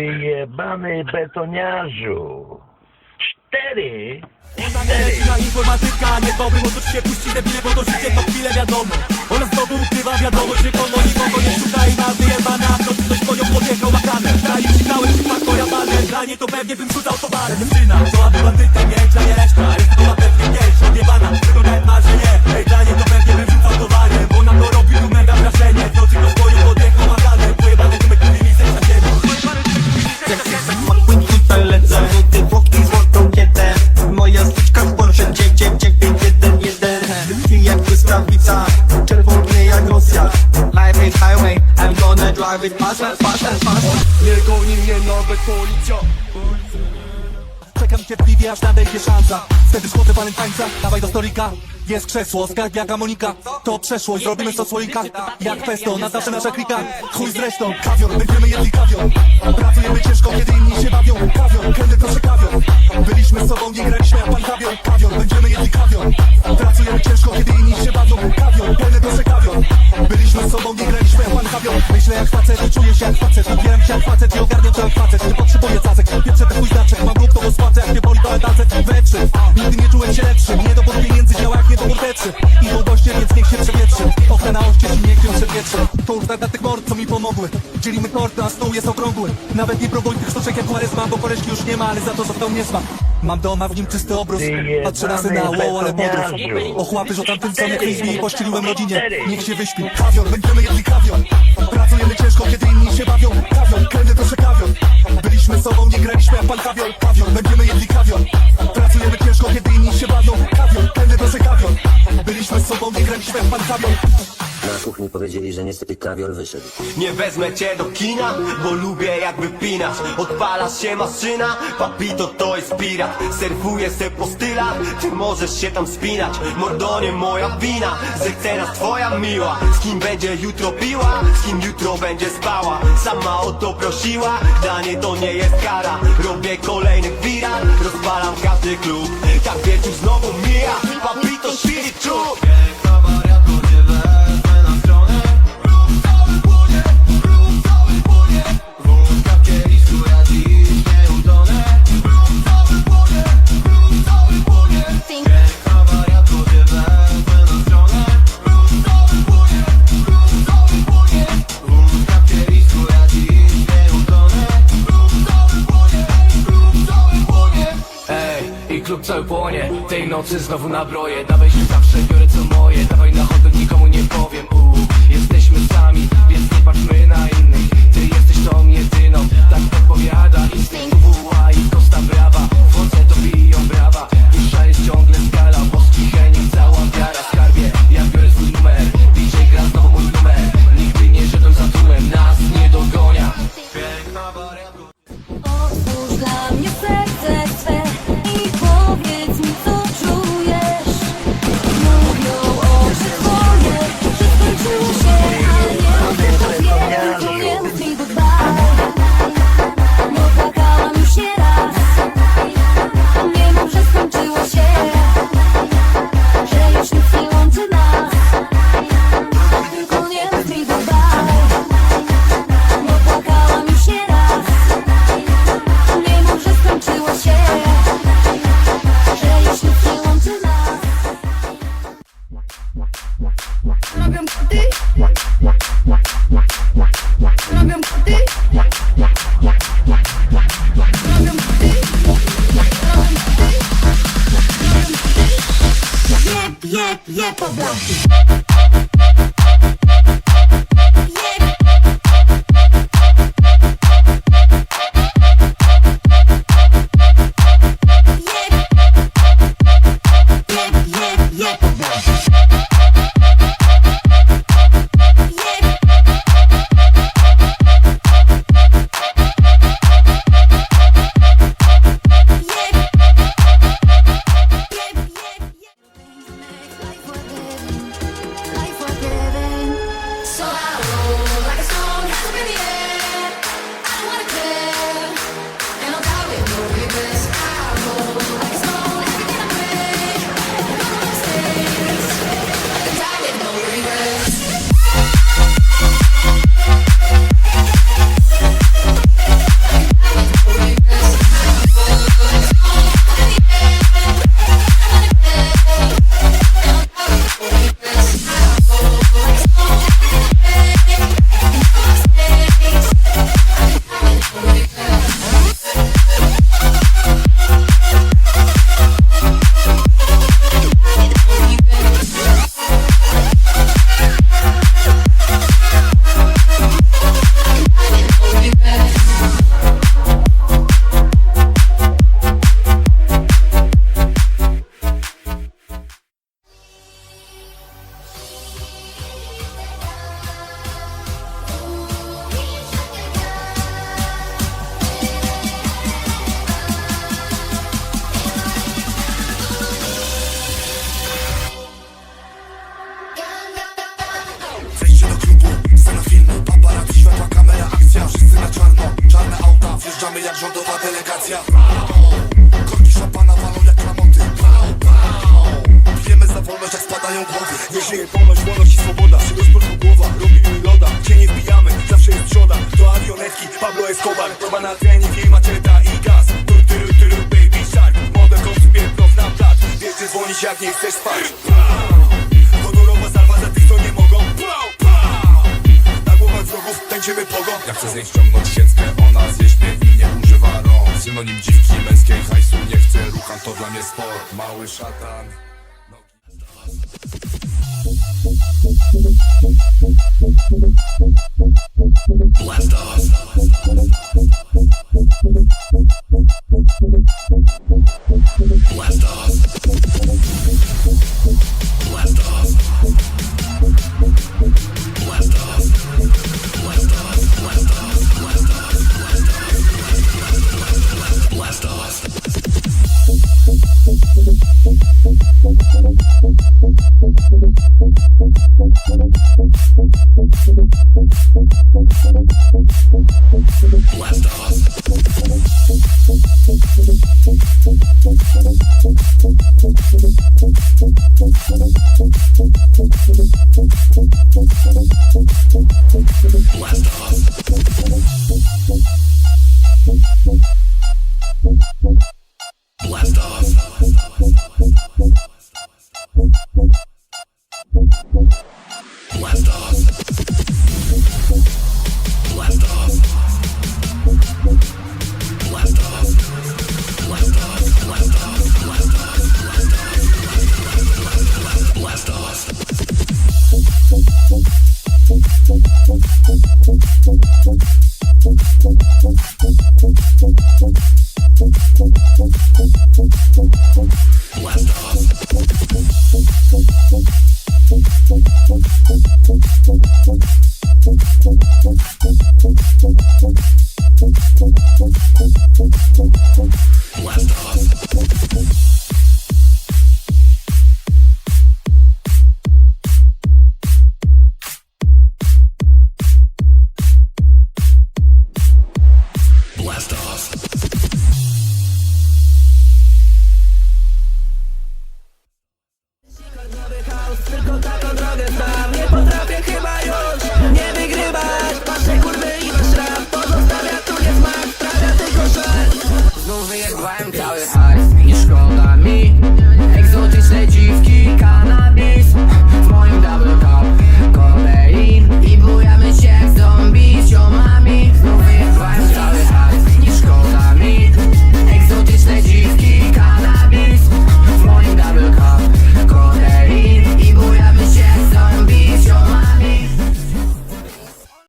Jebany betoniarzu. Cztery. Ona informatyka, nie dobry, bo to się puści debile, bo to życie to chwilę wiadomo. Ona znowu ukrywa wiadomość, że kogo nikogo nie szuka i ma wyjebana To czy ktoś po nią podjechał na kanę Daje ci cały przypadek moja banę Dla niej to pewnie bym rzucał towarem. Dziewczyna, chciałaby bandytem, nie dla niej reszta. Jest to na pewnie kiedyś odjebana, tylko nawet marzenie fast, fast, fast, fast Nie goni mnie nawet policja. Czekam cierpliwie, aż nadejdzie szansa. Wtedy schodzę walentańca, dawaj do stolika. Jest krzesło, skarb jak harmonika To przeszłość, zrobimy to słoika. Jak pesto, na zawsze nasza klika Chuj zresztą, kawior, będziemy jedli kawior. Pracujemy ciężko, kiedy inni się bawią. Kawior, kiedy proszę kawior. Byliśmy z sobą, nie graliśmy jak pan kawior. Kawior, będziemy jedli kawior. Pracujemy ciężko, kiedy inni się bawią. Kawior jackpot To już dla tych mord, co mi pomogły. Dzielimy tort, a stół jest okrągły. Nawet nie próbuj tych sztuczek jak Quaresma Bo koleżki już nie ma, ale za to został niesmak Mam doma w nim czysty obrus Patrzę na syna, wow, ale podróż. Ochłapy, że tamtym co jak frisbee i pościeliłem rodzinie. Niech się wyśpi. Kawior, będziemy jedli kawior. Pracujemy ciężko, kiedy inni się bawią. Kawior, kiedy proszę kawior. Byliśmy sobą, nie graliśmy jak pan kawior. Kawior, będziemy powiedzieli, że niestety kawior wyszedł. Nie wezmę cię do kina, bo lubię jak wypinasz Odpalasz się maszyna, papito to jest pirat. Surfuję se po stylach, ty możesz się tam spinać. Mordo nie moja wina, że chce nas twoja miła. Z kim będzie jutro piła, z kim jutro będzie spała. Sama o to prosiła, dla niej to nie jest kara. Robię kolejny wirat, rozpalam każdy klub. Tak wieczór znowu mija, papito świri czub nocy znowu nabroję. Dawaj się zawsze, je po. Korki szampana walą jak klamoty Pijemy za wolność jak spadają głowy Nie żyje wolność, wolność i swoboda. Przygość polską głowa, robimy loda. Gdzie nie wbijamy, zawsze jest przoda To avionetki, Pablo Escobar. Proba na trening, jej maczeta i gaz. Tu, tyru, tyru, baby shark. Młode końcu piętno na plac. Wiesz, dzwonić jak nie chcesz spać. Honorowa salwa za tych, co nie mogą. Pau, pau. Na głowach wrogów tańczymy pogo. Ja chcę z niej ściągnąć sieckę, ona zje śpiew i nie używa rąk. Synonim dziwki rucham to dla mnie sport. Mały szatan Toda